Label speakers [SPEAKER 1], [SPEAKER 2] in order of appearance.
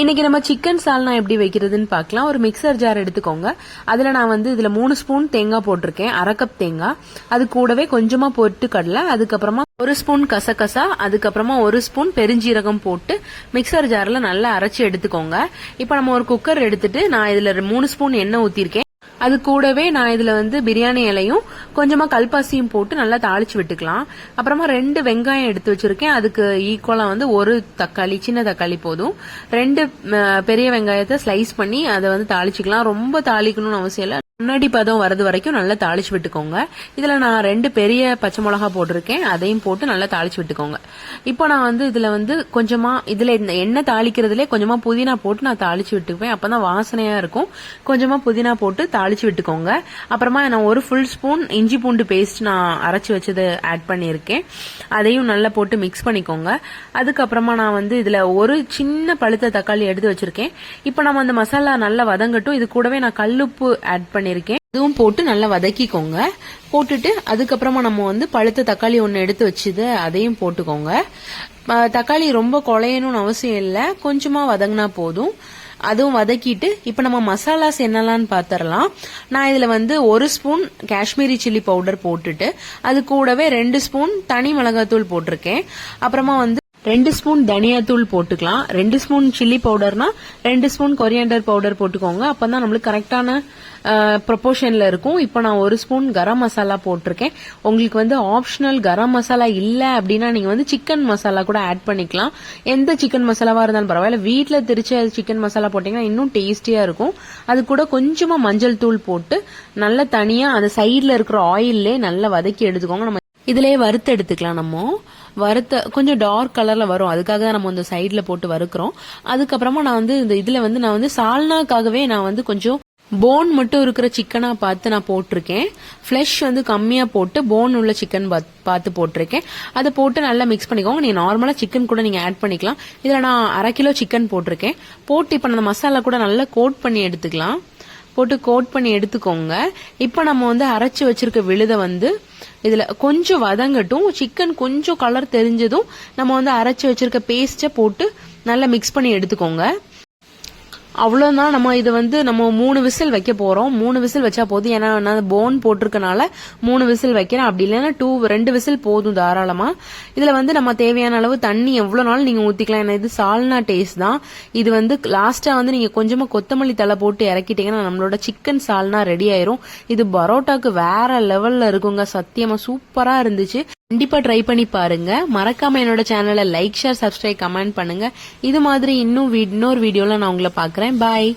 [SPEAKER 1] இன்னைக்கு நம்ம சிக்கன் சால்னா எப்படி வைக்கிறதுன்னு பார்க்கலாம். ஒரு மிக்சர் ஜார் எடுத்துக்கோங்க. அதில் நான் வந்து இதில் மூணு ஸ்பூன் தேங்காய் போட்டிருக்கேன். அரை கப் தேங்காய். அது கூடவே கொஞ்சமாக போட்டு கடலை. அதுக்கப்புறமா ஒரு ஸ்பூன் கசகசா. அதுக்கப்புறமா ஒரு ஸ்பூன் பெருஞ்சீரகம் போட்டு மிக்சர் ஜாரில் நல்லா அரைச்சி எடுத்துக்கோங்க. இப்போ நம்ம ஒரு குக்கர் எடுத்துட்டு நான் இதில் மூணு ஸ்பூன் எண்ணெய் ஊற்றிருக்கேன் அது கூடவே நான் இதில் வந்து பிரியாணி இலையும் கொஞ்சமா கல்பாசியும் போட்டு நல்லா தாளிச்சு விட்டுக்கலாம். அப்புறமா ரெண்டு வெங்காயம் எடுத்து வச்சிருக்கேன். அதுக்கு ஈக்குவலா வந்து ஒரு தக்காளி சின்ன தக்காளி போதும். ரெண்டு பெரிய வெங்காயத்தை ஸ்லைஸ் பண்ணி அதை வந்து தாளிச்சுக்கலாம். ரொம்ப தாளிக்கணும்னு அவசியம் இல்லை. முன்னாடி பதம் வரது வரைக்கும் நல்லா தாளிச்சு விட்டுக்கோங்க. இதுல நான் ரெண்டு பெரிய பச்சை மிளகா போட்டிருக்கேன். அதையும் போட்டு நல்லா தாளிச்சு விட்டுக்கோங்க. இப்போ நான் வந்து இதுல வந்து கொஞ்சமா இதுல இந்த எண்ணெய் தாளிக்கிறதுலே கொஞ்சமா புதினா போட்டு நான் தாளிச்சு விட்டுக்குவேன். அப்பதான் வாசனையா இருக்கும். கொஞ்சமா புதினா போட்டு தாளிச்சு விட்டுக்கோங்க. அப்புறமா நான் ஒரு ஃபுல் ஸ்பூன் இஞ்சி பூண்டு பேஸ்ட் நான் அரைச்சி வச்சது ஆட் பண்ணியிருக்கேன். அதையும் நல்லா போட்டு மிக்ஸ் பண்ணிக்கோங்க. அதுக்கப்புறமா நான் வந்து இதில் ஒரு சின்ன பழுத்த தக்காளி எடுத்து வச்சிருக்கேன். இப்போ நம்ம அந்த மசாலா நல்லா வதங்கட்டும். இது கூடவே நான் கல்லுப்பு ஆட் பண்ணியிருக்கேன். இதுவும் போட்டு நல்லா வதக்கிக்கோங்க. போட்டுட்டு அதுக்கப்புறமா நம்ம வந்து பழுத்த தக்காளி ஒன்று எடுத்து வச்சுது அதையும் போட்டுக்கோங்க. தக்காளி ரொம்ப குழையணும்னு அவசியம் இல்லை. கொஞ்சமாக வதங்கினா போதும். அதுவும் வதக்கிட்டு இப்போ நம்ம மசாலாஸ் என்னெல்லாம் பார்த்துடலாம் நான் இதில் வந்து ஒரு ஸ்பூன் காஷ்மீரி சில்லி பவுடர் போட்டுட்டு அது கூடவே ரெண்டு ஸ்பூன் தனி மிளகாத்தூள் போட்டிருக்கேன். அப்புறமா வந்து ரெண்டு ஸ்பூன் தனியாத்தூள் போட்டுக்கலாம். ரெண்டு ஸ்பூன் சில்லி பவுடர்னா ரெண்டு ஸ்பூன் கொரியாண்டர் பவுடர் போட்டுக்கோங்க. அப்பதான் நம்மளுக்கு கரெக்டான ப்ரொபோர்ஷன்ல இருக்கும். இப்போ நான் ஒரு ஸ்பூன் கரம் மசாலா போட்டிருக்கேன். உங்களுக்கு வந்து ஆப்ஷனல் கரம் மசாலா இல்ல அப்படின்னா நீங்க வந்து சிக்கன் மசாலா கூட ஆட் பண்ணிக்கலாம். எந்த சிக்கன் மசாலாவா இருந்தாலும் பரவாயில்ல. வீட்டில் திரிச்ச சிக்கன் மசாலா போட்டீங்கன்னா இன்னும் டேஸ்டியா இருக்கும். அது கூட கொஞ்சமா மஞ்சள் தூள் போட்டு நல்லா தனியா அந்த சைடில் இருக்கிற ஆயிலே நல்லா வதக்கி எடுத்துக்கோங்க. நம்ம இதுலயே வறுத்து எடுத்துக்கலாம் நம்ம. வறுத்த கொஞ்சம் டார்க் கலர்ல வரும். அதுக்காக தான் நம்ம இந்த சைடில் போட்டு வறுக்கிறோம். அதுக்கப்புறமா நான் வந்து இந்த இதுல வந்து நான் வந்து சால்னாக்காகவே நான் வந்து கொஞ்சம் போன் மட்டும் இருக்கிற சிக்கனா பார்த்து நான் போட்டிருக்கேன். ஃப்ளஷ் வந்து கம்மியா போட்டு போன் உள்ள சிக்கன் பார்த்து போட்டிருக்கேன். அதை போட்டு நல்லா மிக்ஸ் பண்ணிக்கோங்க. நீங்க நார்மலா சிக்கன் கூட நீங்க ஆட் பண்ணிக்கலாம். இதுல நான் அரை கிலோ சிக்கன் போட்டிருக்கேன். போட்டு இப்போ அந்த மசாலா கூட நல்லா கோட் பண்ணி எடுத்துக்கலாம். போட்டு கோட் பண்ணி எடுத்துக்கோங்க. இப்போ நம்ம வந்து அரைச்சு வச்சிருக்க விழுதை வந்து இதுல கொஞ்சம் வதங்கட்டும். சிக்கன் கொஞ்சம் கலர் தெரிஞ்சதும் நம்ம வந்து அரைச்சி வச்சிருக்க பேஸ்ட்டை போட்டு நல்லா மிக்ஸ் பண்ணி எடுத்துக்கோங்க. அவ்வளவுதான். நம்ம இது வந்து நம்ம மூணு விசில் வைக்க போறோம். மூணு விசில் வச்சா போதும். ஏன்னா நான் போன் போட்டிருக்கனால மூணு விசில் வைக்கிறேன். அப்படி இல்லைன்னா டூ ரெண்டு விசில் போதும் தாராளமா. இதுல வந்து நம்ம தேவையான அளவு தண்ணி எவ்வளவு நாள் நீங்க ஊத்திக்கலாம். ஏன்னா இது சால்னா டேஸ்ட் தான். இது வந்து லாஸ்டா வந்து நீங்க கொஞ்சமா கொத்தமல்லி தலை போட்டு இறக்கிட்டீங்கன்னா நம்மளோட சிக்கன் சால்னா ரெடி ஆயிரும். இது பரோட்டாக்கு வேற லெவல்ல இருக்குங்க. சத்தியமா சூப்பரா இருந்துச்சு. கண்டிப்பா ட்ரை பண்ணி பாருங்க. மறக்காம என்னோட சேனலை லைக் ஷேர் சப்ஸ்கிரைப் கமெண்ட் பண்ணுங்க. இது மாதிரி இன்னும் இன்னொரு வீடியோல நான் உங்களை பாக்குறேன் பாய்